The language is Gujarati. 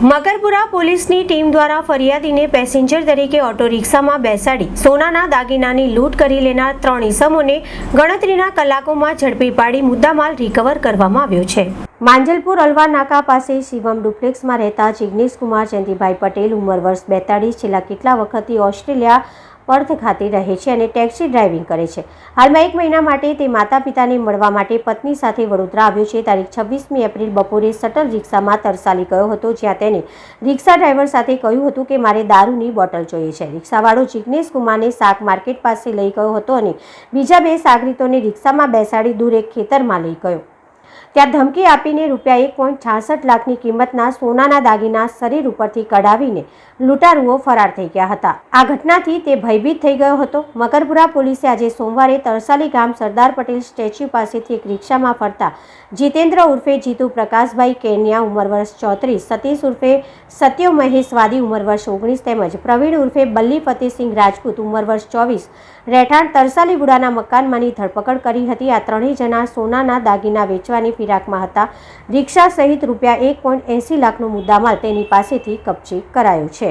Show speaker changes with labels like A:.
A: મકરપુરા પોલીસની ટીમ દ્વારા ફરિયાદીને પેસેન્જર તરીકે ઓટો રિક્ષામાં બેસાડી સોનાના દાગીનાની લૂંટ કરી લેનાર ત્રણ ઇસમોને ગણતરીના કલાકોમાં ઝડપી પાડી મુદ્દામાલ રિકવર કરવામાં આવ્યો છે. માંજલપુર અલવા નાકા પાસે શિવમ ડુપ્લેક્સમાં રહેતા જિગ્નેશ કુમાર જયંતિભાઈ પટેલ ઉંમર વર્ષ બેતાળીસ, છેલ્લા કેટલા વખતથી ઓસ્ટ્રેલિયા પર્થ ખાતે રહે છે અને ટેક્સી ડ્રાઇવિંગ કરે છે. હાલમાં એક મહિના માટે તે માતા પિતાને મળવા માટે પત્ની સાથે વડોદરા આવ્યો છે. તારીખ છવ્વીસમી એપ્રિલ બપોરે શટલ રિક્ષામાં તરસાલી ગયો હતો, જ્યાં તેને રિક્ષા ડ્રાઈવર સાથે કહ્યું હતું કે મારે દારૂની બોટલ જોઈએ છે. રિક્ષાવાળો જિગ્નેશ કુમારને શાક માર્કેટ પાસે લઈ ગયો હતો અને બીજા બે સાગરીતોને રિક્ષામાં બેસાડી દૂર એક ખેતરમાં લઈ ગયો. ત્યાં ધમકી આપીને રૂપિયા એક પોઈન્ટ છાસઠ લાખની કિંમતના સોનાના દાગીના શરીર ઉપરથી કઢાવીને લૂંટારુઓ ફરાર થઈ ગયા હતા. આ ઘટનાથી તે ભયભીત થઈ ગયો હતો. મકરપુરા પોલીસે આજે સોમવારે તરસાલી ગામ સરદાર પટેલ સ્ટેચ્યુ પાસેથી એક રિક્ષામાં ફરતા જીતેન્દ્ર ઉર્ફે જીતુ પ્રકાશભાઈ કેન્યા, ઉંમર વર્ષ ચોત્રીસ, સતીશ ઉર્ફે સત્યો મહેશ વાદી, ઉંમર વર્ષ ઓગણીસ તેમજ પ્રવીણ ઉર્ફે બલ્લી ફતેહસિંહ રાજપૂત, ઉંમર વર્ષ ચોવીસ. રહેઠાણ તરસાલી ગુડાના મકાનમાંની ધરપકડ કરી હતી. આ ત્રણેય જણા સોનાના દાગીના વેચવાની ફિરાકમાં હતા. રિક્ષા સહિત રૂપિયા એક પોઈન્ટ એંસી લાખનો મુદ્દામાલ તેની પાસેથી કબજે કરાયો છે.